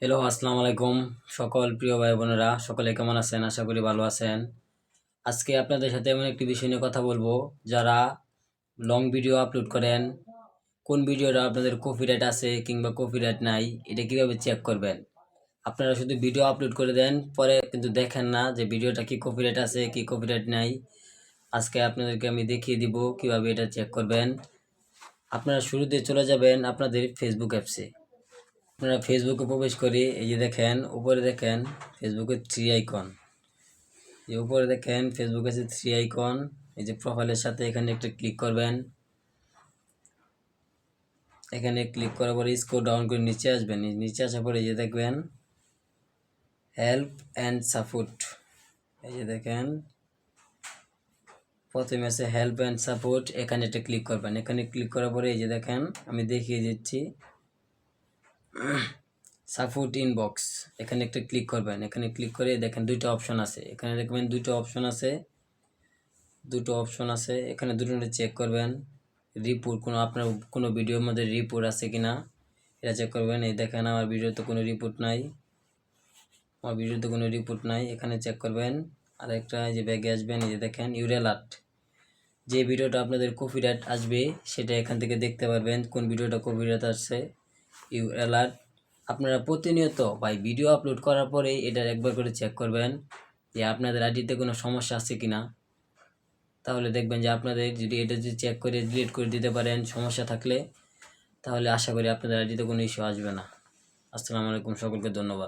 Hello আসসালামু আলাইকুম সকল প্রিয় ভাই বোনেরা, সকলে কেমন আছেন? আশা করি ভালো আছেন। আজকে আপনাদের সাথে এমন একটি বিষয় নিয়ে কথা বলব, যারা লং ভিডিও আপলোড করেন, কোন ভিডিওটা আপনাদের কপিরাইট আছে কিংবা কপিরাইট নাই, এটা কীভাবে চেক করবেন? আপনারা শুধু ভিডিও আপলোড করে দেন, পরে কিন্তু দেখেন না যে ভিডিওটা কি কপিরাইট আছে, কি কপিরাইট নাই। আজকে আপনাদেরকে আমি দেখিয়ে দিব কীভাবে এটা চেক করবেন। আপনারা শুরুতে চলে যাবেন আপনাদের ফেসবুক অ্যাপসে আপনারা ফেসবুকে প্রবেশ করি, এই যে দেখেন, উপরে দেখেন ফেসবুকের থ্রি আইকন এই উপরে দেখেন ফেসবুক আছে থ্রি আইকন এই যে প্রোফাইলের সাথে এখানে একটা ক্লিক করবেন। এখানে ক্লিক করার পরে স্কোর ডাউন করে নিচে আসবেন। নিচে আসার পরে এই যে দেখবেন হেল্প অ্যান্ড সাপোর্ট এই যে দেখেন, প্রথমে আছে হেল্প অ্যান্ড সাপোর্ট এখানে একটা ক্লিক করবেন। এখানে ক্লিক করার পরে এই যে দেখেন, আমি দেখিয়ে দিচ্ছি। সাপোর্ট ইনবক্স এখানে একটা ক্লিক করবেন, এখানে ক্লিক করে দেখেন দুইটা অপশন আছে, এখানে দেখবেন দুটো অপশন আছে, দুটো অপশন আছে, এখানে দুটো চেক করবেন রিপোর্ট কোনো আপনার কোনো ভিডিওর মধ্যে রিপোর্ট আছে কি না এটা চেক করবেন, এই দেখেন আমার ভিডিওতে কোনো রিপোর্ট নাই, আমার ভিডিওতে কোনো রিপোর্ট নাই, এখানে চেক করবেন আর একটা যে ব্যাগে আসবেন, এই যে দেখেন ইউরেলার্ট যে ভিডিওটা আপনাদের কপিরাইট আসবে, সেটা এখান থেকে দেখতে পারবেন, কোন ভিডিওটা কপিরাইট আসছে ইউ অ্যালার্ট। আপনারা প্রতিনিয়ত ভাই ভিডিও আপলোড করার পরে এটা একবার করে চেক করবেন যে আপনাদের আইডিতে কোনো সমস্যা আছে কি না তাহলে দেখবেন যে আপনাদের যদি এটা যদি চেক করে ডিলিট করে দিতে পারেন, সমস্যা থাকলে, তাহলে আশা করি আপনাদের আইডিতে কোনো ইস্যু আসবে না। আসসালামু আলাইকুম, সকলকে ধন্যবাদ।